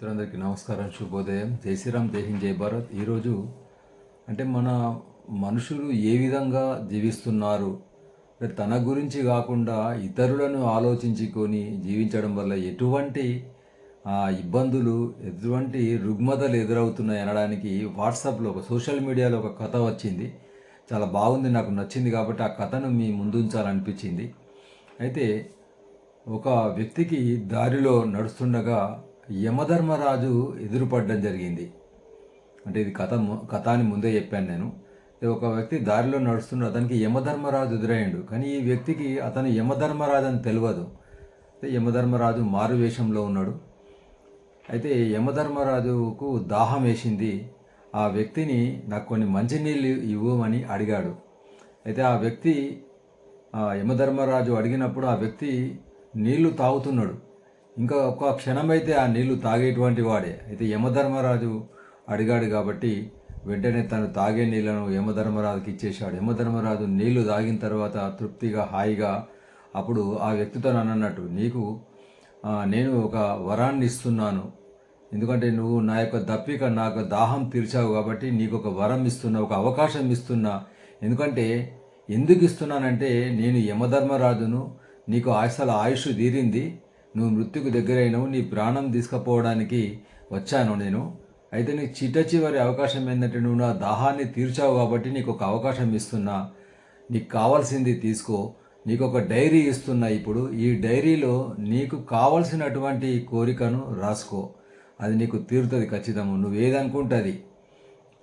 మిత్రులందరికీ నమస్కారం శుభోదయం. జై శ్రీరామ్ జై హింద్ జై భారత్. ఈరోజు అంటే మన మనుషులు ఏ విధంగా జీవిస్తున్నారు? తన గురించి కాకుండా ఇతరులను ఆలోచించుకొని జీవించడం వల్ల ఎటువంటి ఇబ్బందులు ఎటువంటి రుగ్మతలు ఎదురవుతున్నాయి అనడానికి వాట్సాప్లో ఒక సోషల్ మీడియాలో ఒక కథ వచ్చింది. చాలా బాగుంది నాకు నచ్చింది కాబట్టి ఆ కథను మీ ముందుంచాలనిపించింది. అయితే ఒక వ్యక్తికి దారిలో నడుస్తుండగా యమధర్మరాజు ఎదురుపడడం జరిగింది. అంటే ఇది కథ ము- కథ అని ముందే చెప్పాను నేను. ఇది ఒక వ్యక్తి దారిలో నడుస్తున్న అతనికి యమధర్మరాజు ఎదురయ్యాడు. కానీ ఈ వ్యక్తికి అతను యమధర్మరాజు అని తెలియదు యమధర్మరాజు మారు వేషంలో ఉన్నాడు. అయితే యమధర్మరాజుకు దాహం వేసింది. ఆ వ్యక్తిని నాకు కొన్ని మంచినీళ్ళు ఇవ్వమని అడిగాడు. అయితే ఆ వ్యక్తి ఆ యమధర్మరాజు అడిగినప్పుడు ఆ వ్యక్తి నీళ్ళు తాగుతున్నాడు. ఇంకా ఒక క్షణమైతే ఆ నీళ్ళు తాగేటువంటి వాడే. అయితే యమధర్మరాజు అడిగాడు కాబట్టి వెంటనే తను తాగే నీళ్ళను యమధర్మరాజుకి ఇచ్చేశాడు. యమధర్మరాజు నీళ్ళు తాగిన తర్వాత తృప్తిగా హాయిగా అప్పుడు ఆ వ్యక్తితో అన్నట్టు నీకు నేను ఒక వరాన్ని ఇస్తున్నాను. ఎందుకంటే నువ్వు నా యొక్క దప్పిక నాకు దాహం తీర్చావు కాబట్టి నీకు ఒక వరం ఇస్తున్నా ఒక అవకాశం ఇస్తున్నా. ఎందుకంటే ఎందుకు ఇస్తున్నానంటే నేను యమధర్మరాజును నీకు అసలు ఆయుష్ తీరింది. నువ్వు మృత్యుకు దగ్గరైనవు నీ ప్రాణం తీసుకుపోవడానికి వచ్చాను నేను. అయితే నీకు చిట్ట చివరి అవకాశం ఏంటంటే నువ్వు నా దాహాన్ని తీర్చావు కాబట్టి నీకు ఒక అవకాశం ఇస్తున్నా. నీకు కావాల్సింది తీసుకో. నీకు ఒక డైరీ ఇస్తున్నా ఇప్పుడు. ఈ డైరీలో నీకు కావలసినటువంటి కోరికను రాసుకో. అది నీకు తీరుతుంది ఖచ్చితము. నువ్వు ఏదనుకుంటుంది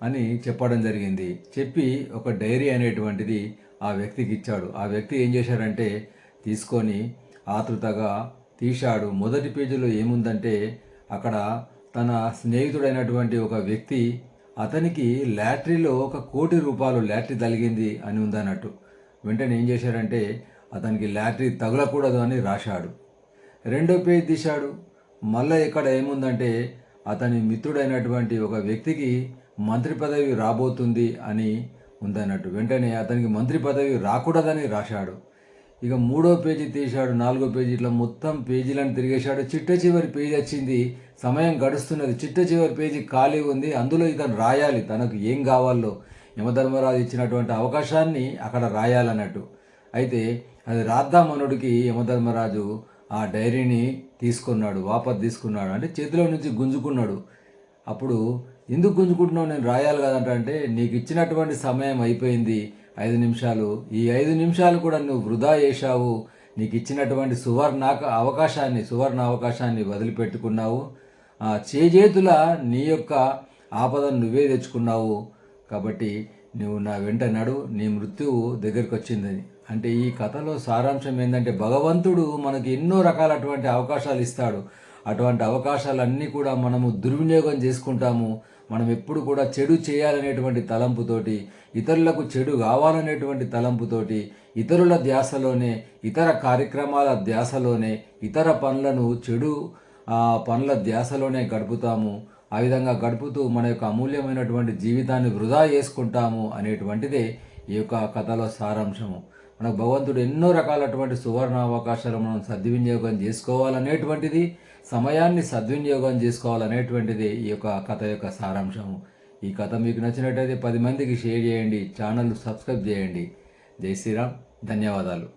అని చెప్పడం జరిగింది. చెప్పి ఒక డైరీ అనేటువంటిది ఆ వ్యక్తికి ఇచ్చాడు. ఆ వ్యక్తి ఏం చేశాడంటే తీసుకొని ఆతృతగా తీశాడు. మొదటి పేజీలో ఏముందంటే అక్కడ తన స్నేహితుడైనటువంటి ఒక వ్యక్తి అతనికి లాటరీలో ఒక కోటి రూపాయలు లాటరీ తగిలింది అని ఉందన్నట్టు. వెంటనే ఏం చేశాడంటే అతనికి లాటరీ తగలకూడదు అని రాశాడు. రెండో పేజ్ తీశాడు. మళ్ళీ ఇక్కడ ఏముందంటే అతని మిత్రుడైనటువంటి ఒక వ్యక్తికి మంత్రి పదవి రాబోతుంది అని ఉందన్నట్టు. వెంటనే అతనికి మంత్రి పదవి రాకూడదని రాశాడు. ఇక మూడో పేజీ తీశాడు నాలుగో పేజీ ఇట్లా మొత్తం పేజీలను తిరిగేశాడు. చిట్ట చివరి పేజీ వచ్చింది సమయం గడుస్తున్నది. చిట్ట చివరి పేజీ ఖాళీ ఉంది అందులో ఇతను రాయాలి తనకు ఏం కావాలో. యమధర్మరాజు ఇచ్చినటువంటి అవకాశాన్ని అక్కడ రాయాలన్నట్టు. అయితే అది రాద్దామనుడికి యమధర్మరాజు ఆ డైరీని తీసుకున్నాడు వాపస్ తీసుకున్నాడు. అంటే చేతిలో నుంచి గుంజుకున్నాడు. అప్పుడు ఎందుకు గుంజుకుంటున్నావు? నేను రాయాలి కదంటే అంటే నీకు ఇచ్చినటువంటి సమయం అయిపోయింది. ఐదు నిమిషాలు. ఈ ఐదు నిమిషాలు కూడా నువ్వు వృధా చేశావు. నీకు ఇచ్చినటువంటి సువర్ణ అవకాశాన్ని సువర్ణ అవకాశాన్ని వదిలిపెట్టుకున్నావు. ఆ చేజేతుల నీ యొక్క ఆపదను నువ్వే తెచ్చుకున్నావు. కాబట్టి నువ్వు నా వెంట నడు. నీ మృత్యువు దగ్గరికి వచ్చిందని అంటే ఈ కథలో సారాంశం ఏంటంటే భగవంతుడు మనకి ఎన్నో రకాలటువంటి అవకాశాలు ఇస్తాడు. అటువంటి అవకాశాలన్నీ కూడా మనము దుర్వినియోగం చేసుకుంటాము. మనం ఎప్పుడు కూడా చెడు చేయాలనేటువంటి తలంపుతోటి ఇతరులకు చెడు కావాలనేటువంటి తలంపుతోటి ఇతరుల ధ్యాసలోనే ఇతర కార్యక్రమాల ధ్యాసలోనే ఇతర పనులను చెడు పనుల ధ్యాసలోనే గడుపుతాము. ఆ విధంగా గడుపుతూ మన యొక్క అమూల్యమైనటువంటి జీవితాన్ని వృధా చేసుకుంటాము అనేటువంటిదే ఈ యొక్క కథలో సారాంశము. మనకు భగవంతుడు ఎన్నో రకాలటువంటి సువర్ణ అవకాశాలు మనం సద్వినియోగం చేసుకోవాలనేటువంటిది సమయాన్ని సద్వినియోగం చేసుకోవాలనేటువంటిది ఈ యొక్క కథ యొక్క సారాంశము. ఈ కథ మీకు నచ్చినట్టయితే పది మందికి షేర్ చేయండి ఛానల్ సబ్స్క్రైబ్ చేయండి. జై శ్రీరామ్. ధన్యవాదాలు.